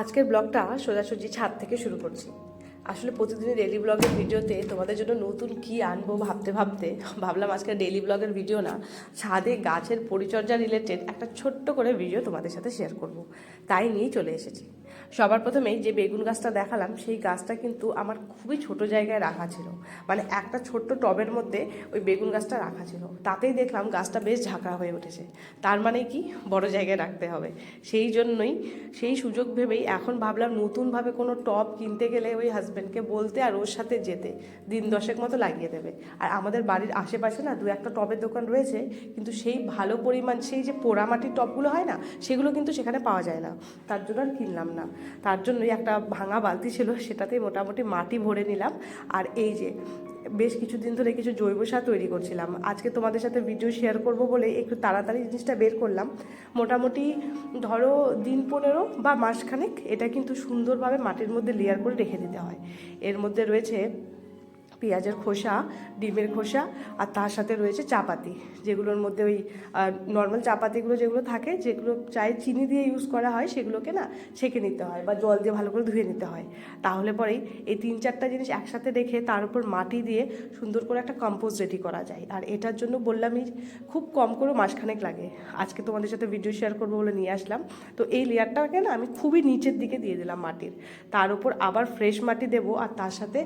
আজকের ব্লগটা সোজাসুজি ছাদ থেকে শুরু করছি। আসলে প্রতিদিনই ডেলি ব্লগের ভিডিওতে তোমাদের জন্য নতুন কি আনব ভাবতে ভাবতে ভাবলাম আজকে ডেলি ব্লগের ভিডিও না, ছাদে গাছের পরিচর্যা রিলেটেড একটা ছোট্ট করে ভিডিও তোমাদের সাথে শেয়ার করব। তাই নিয়েই চলে এসেছি। সবার প্রথমেই যে বেগুন গাছটা দেখালাম, সেই গাছটা কিন্তু আমার খুবই ছোট জায়গায় রাখা ছিল। মানে একটা ছোট্ট টবের মধ্যে ওই বেগুন গাছটা রাখা ছিল। তাতেই দেখলাম গাছটা বেশ ঝাঁকড়া হয়ে উঠেছে। তার মানে কি? বড় জায়গায় রাখতে হবে। সেই জন্যই, সেই সুযোগ ভেবেই এখন ভাবলাম নতুনভাবে কোনো টব কিনতে গেলে ওই হাজব্যান্ডকে বলতে আর ওর সাথে যেতে। দিন দশেক মতো লাগিয়ে দেবে। আর আমাদের বাড়ির আশেপাশে না দু একটা টবের দোকান রয়েছে, কিন্তু সেই ভালো পরিমাণ, সেই যে পোড়ামাটির টবগুলো হয় না, সেগুলো কিন্তু সেখানে পাওয়া যায় না। তার জন্য আর কিনলাম না। তার জন্যই একটা ভাঙা বালতি ছিল, সেটাতেই মোটামুটি মাটি ভরে নিলাম। আর এই যে, বেশ কিছুদিন ধরে কিছু জৈব সার তৈরি করছিলাম। আজকে তোমাদের সাথে ভিডিও শেয়ার করব বলে একটু তাড়াতাড়ি জিনিসটা বের করলাম। মোটামুটি ধরো দিন পনেরো বা মাসখানেক এটা কিন্তু সুন্দরভাবে মাটির মধ্যে লেয়ার করে রেখে দিতে হয়। এর মধ্যে রয়েছে পেঁয়াজের খোসা, ডিমের খোসা আর তার সাথে রয়েছে চাপাতি, যেগুলোর মধ্যে ওই নর্মাল চাপাতিগুলো যেগুলো থাকে, যেগুলো চাই চিনি দিয়ে ইউজ করা হয়, সেগুলোকে না ছেঁকে নিতে হয় বা জল দিয়ে ভালো করে ধুয়ে নিতে হয়। তাহলে পরেই এই তিন চারটা জিনিস একসাথে রেখে তার উপর মাটি দিয়ে সুন্দর করে একটা কম্পোজ রেডি করা যায়। আর এটার জন্য বললামই খুব কম করে মাসখানেক লাগে। আজকে তোমাদের সাথে ভিডিও শেয়ার করব বলে নিয়ে আসলাম। তো এই লেয়ারটাকে না আমি খুবই নিচের দিকে দিয়ে দিলাম মাটির। তার উপর আবার ফ্রেশ মাটি দেবো আর তার সাথে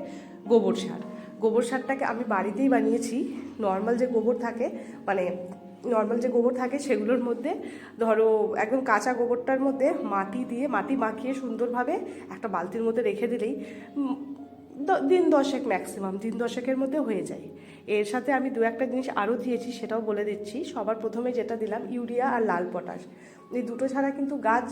গোবর সার। গোবর সারটাকে আমি বাড়িতেই বানিয়েছি। নর্মাল যে গোবর থাকে মানে নর্মাল যে গোবর থাকে সেগুলোর মধ্যে ধরো একদম কাঁচা গোবরটার মধ্যে মাটি দিয়ে, মাটি মাখিয়ে সুন্দরভাবে একটা বালতির মধ্যে রেখে দিলেই দিন দশেক ম্যাক্সিমাম দিন দশেকের মধ্যে হয়ে যায়। এর সাথে আমি দু একটা জিনিস আরও দিয়েছি সেটাও বলে দিচ্ছি। সবার প্রথমে যেটা দিলাম, ইউরিয়া আর লাল পটাশ। এই দুটো ছাড়া কিন্তু গাছ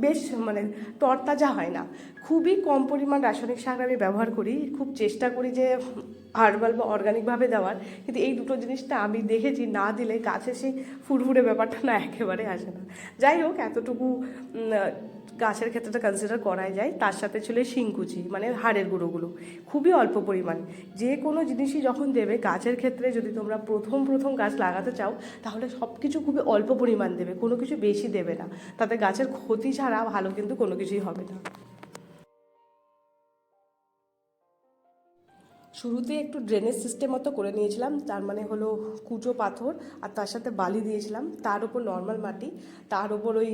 বেশ মানে তরতাজা হয় না। খুবই কম পরিমাণ রাসায়নিক সার আমি ব্যবহার করি, খুব চেষ্টা করি যে হার্বাল বা অর্গানিকভাবে দেওয়ার। কিন্তু এই দুটো জিনিসটা আমি দেখেছি, না দিলে গাছে সেই ফুরফুরে ব্যাপারটা না একেবারে আসে না। যাই হোক, এতটুকু গাছের ক্ষেত্রে কনসিডার করাই যায়। তার সাথে ছিল শিংকুচি মানে হাড়ের গুঁড়োগুলো। খুবই অল্প পরিমাণ। যে কোনো জিনিসই যখন দেবে, গাছের ক্ষেত্রে যদি তোমরা প্রথম প্রথম গাছ লাগাতে চাও, তাহলে সব কিছু খুবই অল্প পরিমাণ দেবে, কোনো কিছু বেশি দেবে না। তাতে গাছের ক্ষতি ছাড়া ভালো কিন্তু কোনো কিছুই হবে না। শুরুতে একটু ড্রেনেজ সিস্টেম মতো করে নিয়েছিলাম, তার মানে হলো কুচো পাথর আর তার সাথে বালি দিয়েছিলাম। তার উপর নর্মাল মাটি, তার উপর ওই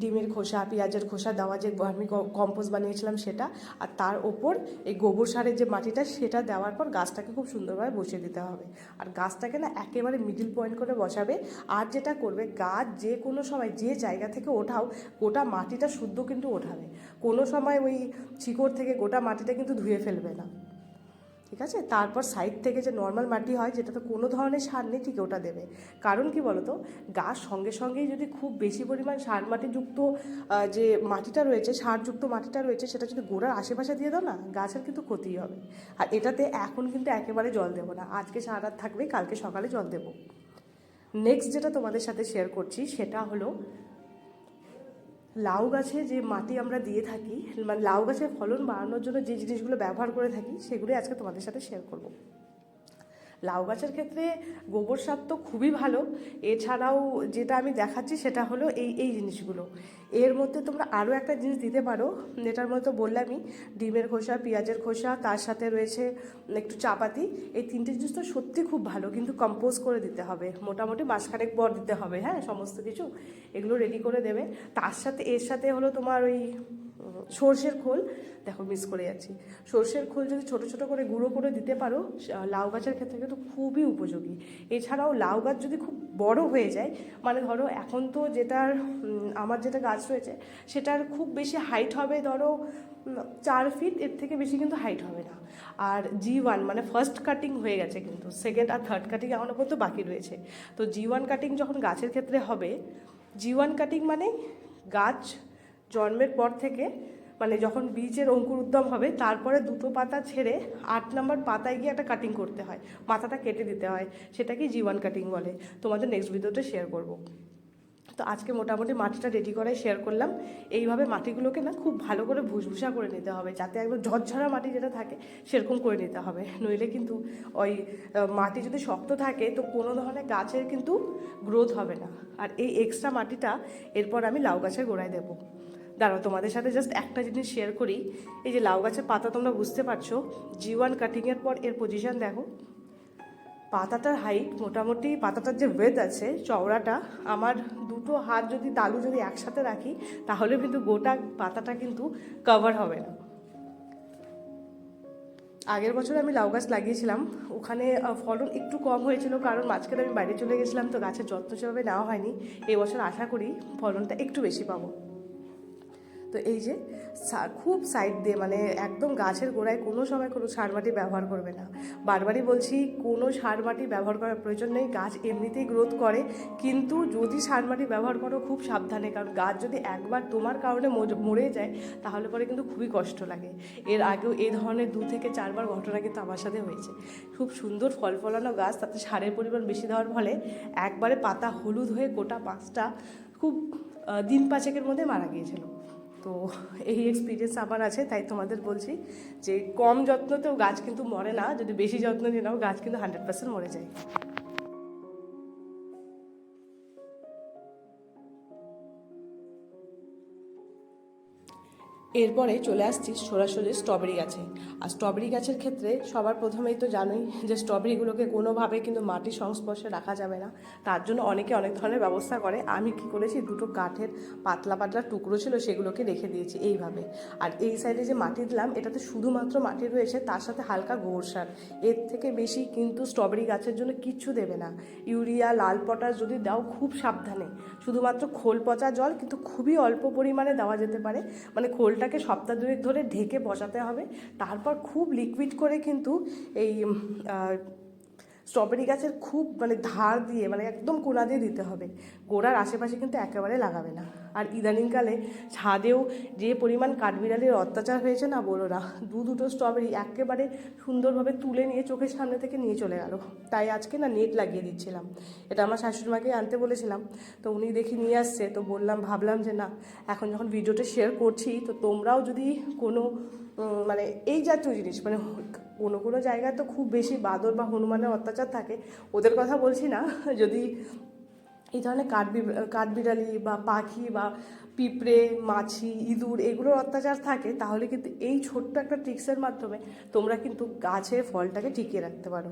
ডিমের খোসা, পেঁয়াজের খোসা দেওয়া যে আমি কম্পোজ বানিয়েছিলাম সেটা, আর তার ওপর এই গোবর সারের যে মাটিটা সেটা দেওয়ার পর গাছটাকে খুব সুন্দরভাবে বসিয়ে দিতে হবে। আর গাছটাকে না একেবারে মিডিল পয়েন্ট করে বসাবে, আর যেটা করবে, গাছ যে কোনো সময় যে জায়গা থেকে ওঠাও, গোটা মাটিটা শুদ্ধ কিন্তু ওঠাবে। কোনো সময় ওই শিকড় থেকে গোটা মাটিটা কিন্তু ধুয়ে ফেলবে না। ঠিক আছে? তারপর সাইড থেকে যে নর্মাল মাটি হয় যেটাতে কোনো ধরনের সার নেই, ঠিক ওটা দেবে। কারণ কি বলতো? গাছ সঙ্গে সঙ্গেই যদি খুব বেশি পরিমাণ সার মাটিযুক্ত যে মাটিটা রয়েছে, সারযুক্ত মাটিটা রয়েছে, সেটা যদি গোড়ার আশেপাশে দিয়ে দাও না, গাছের কিন্তু ক্ষতি হবে। আর এটাতে এখন কিন্তু একেবারে জল দেবো না। আজকে সারা রাত থাকবে, কালকে সকালে জল দেবো। নেক্সট যেটা তোমাদের সাথে শেয়ার করছি, সেটা হলো লাউ গাছে যে মাটি আমরা দিয়ে থাকি মানে লাউ গাছের ফলন বাড়ানোর জন্য যে জিনিসগুলো ব্যবহার করে থাকি, সেগুলোই আজকে তোমাদের সাথে শেয়ার করব। লাউ গাছের ক্ষেত্রে গোবর সার তো খুবই ভালো। এছাড়াও যেটা আমি দেখাচ্ছি সেটা হলো এই এই জিনিসগুলো। এর মধ্যে তোমরা আরও একটা জিনিস দিতে পারো, যেটার মধ্যে তো বললামই, ডিমের খোসা, পেঁয়াজের খোসা, তার সাথে রয়েছে একটু চাপাতি। এই তিনটে জিনিস তো সত্যি খুব ভালো, কিন্তু কম্পোজ করে দিতে হবে। মোটামুটি মাসখানেক পর দিতে হবে হ্যাঁ সমস্ত কিছু। এগুলো রেডি করে দেবে। তার সাথে, এর সাথে হলো তোমার ওই সর্ষের খোল, দেখো মিস করে যাচ্ছি। সর্ষের খোল যদি ছোট ছোট করে গুঁড়ো করে দিতে পারো লাউ গাছের ক্ষেত্রে কিন্তু খুবই উপযোগী। এছাড়াও লাউ গাছ যদি খুব বড় হয়ে যায় মানে ধরো এখন তো যেটার আমার যেটা গাছ রয়েছে, সেটার খুব বেশি হাইট হবে ধরো চার ফিট এর থেকে বেশি কিন্তু হাইট হবে না। আর জি ওয়ান মানে ফার্স্ট কাটিং হয়ে গেছে কিন্তু সেকেন্ড আর থার্ড কাটিং এখনও পর্যন্ত বাকি রয়েছে। তো জি ওয়ান কাটিং যখন গাছের ক্ষেত্রে হবে জি ওয়ান কাটিং মানে গাছ জন্মের পর থেকে মানে যখন বীজের অঙ্কুর উদ্যম হবে, তারপরে দুটো পাতা ছেড়ে আট নম্বর পাতায় গিয়ে একটা কাটিং করতে হয়। মাথাটা কেটে দিতে হয়। সেটাকেই জীবন কাটিং বলে। তোমাদের নেক্সট ভিডিওতে শেয়ার করব। তো আজকে মোটামুটি মাটিটা রেডি করাই শেয়ার করলাম। এইভাবে মাটিগুলোকে না খুব ভালো করে ভুসভুসা করে নিতে হবে। যাতে একদম ঝরঝরা মাটি যেটা থাকে, সেরকম করে নিতে হবে। নইলে কিন্তু ওই মাটি যদি শক্ত থাকে, তো কোনো ধরনের গাছের কিন্তু গ্রোথ হবে না। আর এই এক্সট্রা মাটিটা এরপর আমি লাউ গাছের গোড়ায় দেবো। দাঁড়াও, তোমাদের সাথে জাস্ট একটা জিনিস শেয়ার করি। এই যে লাউ গাছের পাতা তোমরা বুঝতে পারছ জি ওয়ান কাটিংয়ের পর এর পজিশন দেখো। পাতাটার হাইট মোটামুটি, পাতাটার যে ওয়েথ আছে, চওড়াটা, আমার দুটো হাত যদি, তালু যদি একসাথে রাখি, তাহলে কিন্তু গোটা পাতাটা কিন্তু কভার হবে না। আগের বছর আমি লাউ গাছ লাগিয়েছিলাম, ওখানে ফলন একটু কম হয়েছিল, কারণ মাঝখানে আমি বাইরে চলে গেছিলাম, তো গাছের যত্ন সেভাবে নেওয়া হয়নি। এই বছর আশা করি ফলনটা একটু বেশি পাবো। তো এই যে খুব সাইড দিয়ে মানে একদম গাছের গোড়ায় কোনো সময় কোনো সার মাটি ব্যবহার করবে না। বারবারই বলছি, কোনো সার মাটি ব্যবহার করার প্রয়োজন নেই। গাছ এমনিতেই গ্রোথ করে, কিন্তু যদি সার মাটি ব্যবহার করো খুব সাবধানে, কারণ গাছ যদি একবার তোমার কারণে মরে যায়, তাহলে পরে কিন্তু খুবই কষ্ট লাগে। এর আগেও এই ধরনের দু থেকে চারবার ঘটনা কিন্তু আমার সাথে হয়েছে। খুব সুন্দর ফল ফলানো গাছ, তাতে সারের পরিমাণ বেশি দেওয়ার ফলে একবারে পাতা হলুদ হয়ে গোটা পাঁচটা খুব দিন পাঁচেকের মধ্যে মারা গিয়েছিল। তো এই এক্সপিরিয়েন্স আমার আছে, তাই তোমাদের বলছি যে কম যত্নতেও গাছ কিন্তু মরে না, যদি বেশি যত্ন নিয়ে নাও, গাছ কিন্তু হান্ড্রেড পার্সেন্ট মরে যায়। এরপরে চলে আসছি সরাসরি স্ট্রবেরি গাছে। আর স্ট্রবেরি গাছের ক্ষেত্রে সবার প্রথমেই তো জানোই যে স্ট্রবেরিগুলোকে কোনোভাবে কিন্তু মাটির সংস্পর্শে রাখা যাবে না। তার জন্য অনেকে অনেক ধরনের ব্যবস্থা করে। আমি কি করেছি, দুটো কাঠের পাতলা পাতলা টুকরো ছিল সেগুলোকে রেখে দিয়েছি এইভাবে। আর এই সাইডে যে মাটি দিলাম, এটাতে শুধুমাত্র মাটি রয়েছে, তার সাথে হালকা গোবর সার। এর থেকে বেশি কিন্তু স্ট্রবেরি গাছের জন্য কিচ্ছু দেবে না। ইউরিয়া, লাল পটাশ যদি দাও, খুব সাবধানে। শুধুমাত্র খোল পচা জল, কিন্তু খুবই অল্প পরিমাণে দেওয়া যেতে পারে। মানে খোলটাকে সপ্তাহ দুয়েক ধরে ঢেকে বসাতে হবে। তারপর খুব লিকুইড করে কিন্তু এই স্ট্রবেরি গাছের খুব মানে ধার দিয়ে মানে একদম কোনা দিয়ে দিতে হবে। গোড়ার আশেপাশে কিন্তু একেবারে লাগাবে না। আর ইদানিংকালে ছাদেও যে পরিমাণ কাঠবিড়ালির অত্যাচার হয়েছে না বলো না দু দুটো স্ট্রবেরি একেবারে সুন্দরভাবে তুলে নিয়ে চোখের সামনে থেকে নিয়ে চলে গেল। তাই আজকে না নেট লাগিয়ে দিচ্ছিলাম। এটা আমার শাশুড়িমাকে আনতে বলেছিলাম। তো উনি দেখি নিয়ে আসছে। তো বললাম, ভাবলাম যে না, এখন যখন ভিডিওটা শেয়ার করছি, তো তোমরাও যদি কোনো মানে এই জাতীয় জিনিস মানে কোনো কোনো জায়গায় তো খুব বেশি বাদর বা হনুমানের অত্যাচার থাকে। ওদের কথা বলছি না, যদি এই ধরনের কাঠবি, কাঠবিড়ালি বা পাখি বা পিঁপড়ে, মাছি, ইঁদুর এগুলোর অত্যাচার থাকে, তাহলে কিন্তু এই ছোট্ট একটা ট্রিক্সের মাধ্যমে তোমরা কিন্তু গাছের ফলটাকে টিকিয়ে রাখতে পারো।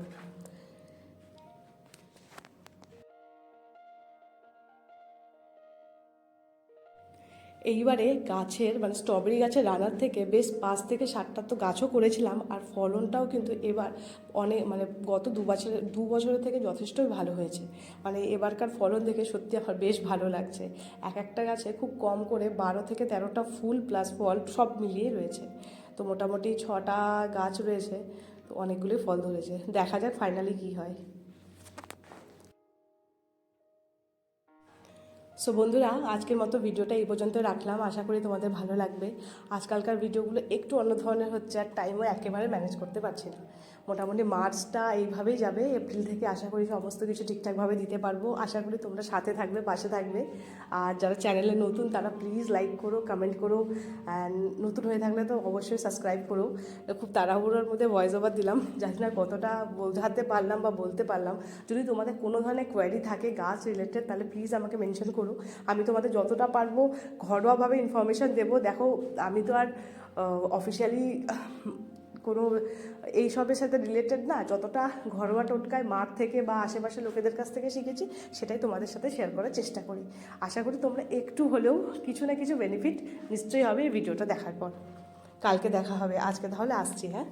এইবারে গাছের মানে স্ট্রবেরি গাছের রানার থেকে বেশ পাঁচ থেকে ষাটটা তো গাছও করেছিলাম আর ফলনটাও কিন্তু এবার অনেক মানে গত দু বছরের দু বছরের থেকে যথেষ্টই ভালো হয়েছে। মানে এবারকার ফলন দেখে সত্যি আমার বেশ ভালো লাগছে। এক একটা গাছে খুব কম করে বারো থেকে তেরোটা ফুল প্লাস ফল সব মিলিয়ে রয়েছে। তো মোটামুটি ছটা গাছ রয়েছে, তো অনেকগুলোই ফল ধরেছে। দেখা যাক ফাইনালি কী হয়। সো বন্ধুরা, আজকের মতো ভিডিওটা এই পর্যন্ত রাখলাম। আশা করি তোমাদের ভালো লাগবে। আজকালকার ভিডিওগুলো একটু অন্য ধরনের হচ্ছে, আর টাইমও একেবারে ম্যানেজ করতে পারছি না। মোটামুটি মার্চটা এইভাবেই যাবে। এপ্রিল থেকে আশা করি সমস্ত কিছু ঠিকঠাকভাবে দিতে পারব। আশা করি তোমরা সাথে থাকবে, পাশে থাকবে। আর যারা চ্যানেলে নতুন, তারা প্লিজ লাইক করো কমেন্ট করো। নতুন হয়ে থাকলে তো অবশ্যই সাবস্ক্রাইব করো। খুব তাড়াহুড়োর মধ্যে ভয়েস ওভার দিলাম। জানি না কতটা বোঝাতে পারলাম বা বলতে পারলাম। যদি তোমাদের কোনো ধরনের কোয়ারি থাকে গাছ রিলেটেড তাহলে প্লিজ আমাকে মেনশন করো। আমি তোমাদের যতটা পারব ঘরোয়াভাবে ইনফরমেশান দেবো। দেখো, আমি তো আর অফিসিয়ালি কোনো এইসবের সাথে রিলেটেড না। যতটা ঘরোয়া টোটকায় মাঠ থেকে বা আশেপাশে লোকেদের কাছ থেকে শিখেছি, সেটাই তোমাদের সাথে শেয়ার করার চেষ্টা করি। আশা করি তোমরা একটু হলেও কিছু না কিছু বেনিফিট নিশ্চয়ই হবে এই ভিডিওটা দেখার পর। কালকে দেখা হবে। আজকে তাহলে আসছি হ্যাঁ?